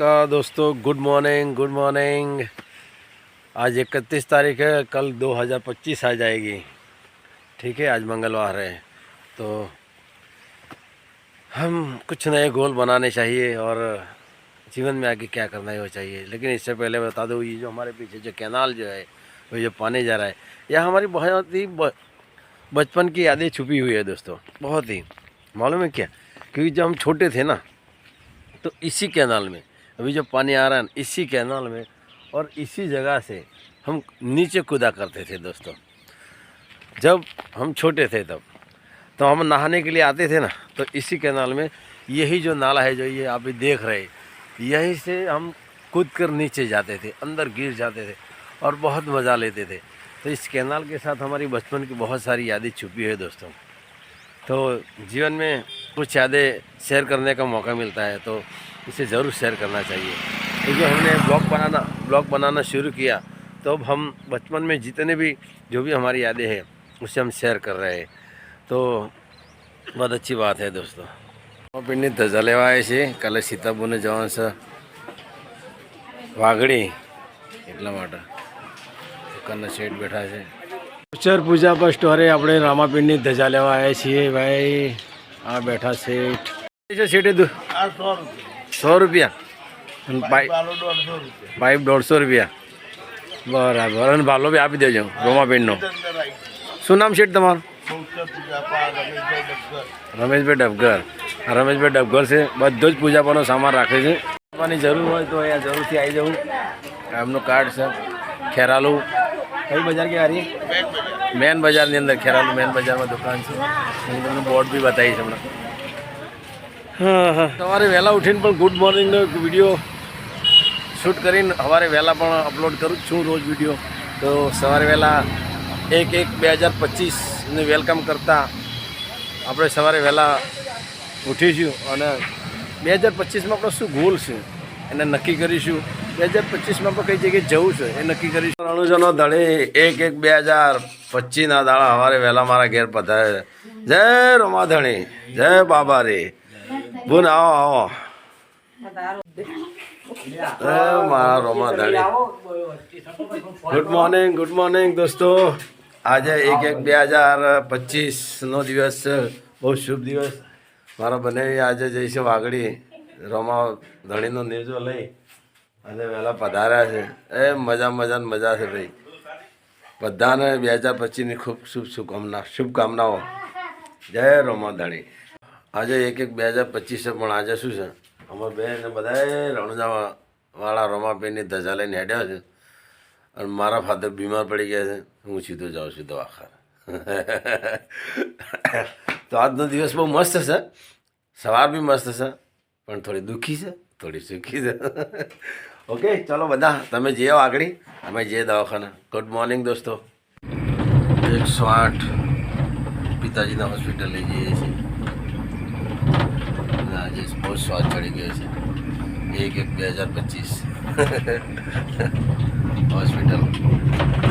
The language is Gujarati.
नमस्कार दोस्तों गुड मॉर्निंग गुड मॉर्निंग आज इकतीस तारीख है, कल 2025 आ जाएगी। ठीक है, आज मंगलवार है। तो हम कुछ नए गोल बनाने चाहिए और जीवन में आगे क्या करना है वो चाहिए। लेकिन इससे पहले बता दो, ये जो हमारे पीछे जो कैनाल जो है, वो जो पानी जा रहा है यह हमारी बहुत ही बचपन की यादें छुपी हुई है दोस्तों, बहुत ही। मालूम है क्या? क्योंकि जब हम छोटे थे ना तो इसी कैनाल में अभी जो पानी आ रहा है इसी कैनाल में और इसी जगह से हम नीचे कूदा करते थे दोस्तों। जब हम छोटे थे तब तो हम नहाने के लिए आते थे ना तो इसी कैनाल में यही जो नाला है जो ये आप देख रहे यहीं से हम कूद कर नीचे जाते थे, अंदर गिर जाते थे और बहुत मज़ा लेते थे। तो इस कैनाल के साथ हमारी बचपन की बहुत सारी यादें छुपी है दोस्तों। तो जीवन में कुछ यादें शेयर करने का मौका मिलता है तो इसे ज़रूर शेयर करना चाहिए क्योंकि हमने ब्लॉग बनाना ब्लॉग बनाना शुरू किया तो अब हम बचपन में जितने भी जो भी हमारी यादें हैं उसे हम शेयर कर रहे हैं तो बहुत अच्छी बात है दोस्तों પિંડની ધજા લેવા આવે છે કાલે સીતાપુરને જવાનું છે વાઘડી એટલા માટે દુકાનના શેઠ બેઠા છે ઉચ્ચર પૂજા પર સ્ટોરે આપણે રામાપીરની ધજા લેવા આવ્યા છીએ ભાઈ આ બેઠા શેઠ છે શેઠે દુ આ સો રૂપિયા. પાઇપ દોઢસો રૂપિયા. બરાબર. અને ભાલો બી આપી દેજો આવી શું નામ છે તમારું? રમેશભાઈ ડબગર. રમેશભાઈ ડબગર. છે બધો જ પૂજા પણ સામાન રાખે છે. આપવાની જરૂર હોય તો અહીંયા જરૂરથી આવી જવું. એમનું કાર્ડ છે ખેરાલુ. કઈ બજાર કે હારી? મેન બજારની અંદર ખેરાલુ મેન બજારમાં દુકાન છે. અહીં તમને બોર્ડ બી બતાવી છે હમણાં. સવારે વહેલા ઉઠીને પણ ગુડ મોર્નિંગનો વીડિયો શૂટ કરીને સવારે વહેલા પણ અપલોડ કરું છું રોજ વીડિયો તો સવારે વહેલા એક એક બે હજાર પચીસને વેલકમ કરતા આપણે સવારે વહેલા ઉઠીશું અને બે હજાર પચીસમાં આપણો શું ગોલ છે? એને નક્કી કરીશું. બે હજાર પચીસમાં આપણે કઈ જગ્યાએ જવું છે એ નક્કી કરીશું. રણુજનો દળે એક એક બે હજાર પચીસના દાડા સવારે વહેલા મારા ઘેર પધારે. જય રોમાધણી, જય બાબા રે બોન આવો આવો. મારા મારા દાડી ગુડ મોર્નિંગ ગુડ મોર્નિંગ દોસ્તો. આજે એક એક બે હજાર પચીસનો દિવસ છે બહુ શુભ દિવસ. મારા બંને આજે જઈશું વાગડી રોમા ધણીનો નિર્જો લઈ અને વહેલા પધાર્યા છે. એ મજા મજા મજા છે ભાઈ. બધાને બે હજાર પચીસની ખૂબ શુભ શુભકામના શુભકામનાઓ. જય રોમા ધણી. આજે એક એક બે હજાર પચીસ પણ આજે શું છે? અમારા બેન બધાએ રણજાવા વાળા રોમાબેનની ધજા લઈને હેડ્યા છે. અને મારા ફાધર બીમાર પડી ગયા છે. હું સીધો જાઉં છું દવાખાને તો આજનો દિવસ બહુ મસ્ત છે. સવાર બી મસ્ત છે, પણ થોડી દુઃખી છે, થોડી સુખી છે. ઓકે, ચલો બધા, તમે જઈએ આગળ. અમે જઈએ દવાખાના. ગુડ મોર્નિંગ દોસ્તો. એકસો આઠ પિતાજીના હોસ્પિટલ લઈ જઈએ છીએ. આજે બહુ સ્વાદ ચડી ગયો છે. એક એક બે હજાર પચીસ. હોસ્પિટલ.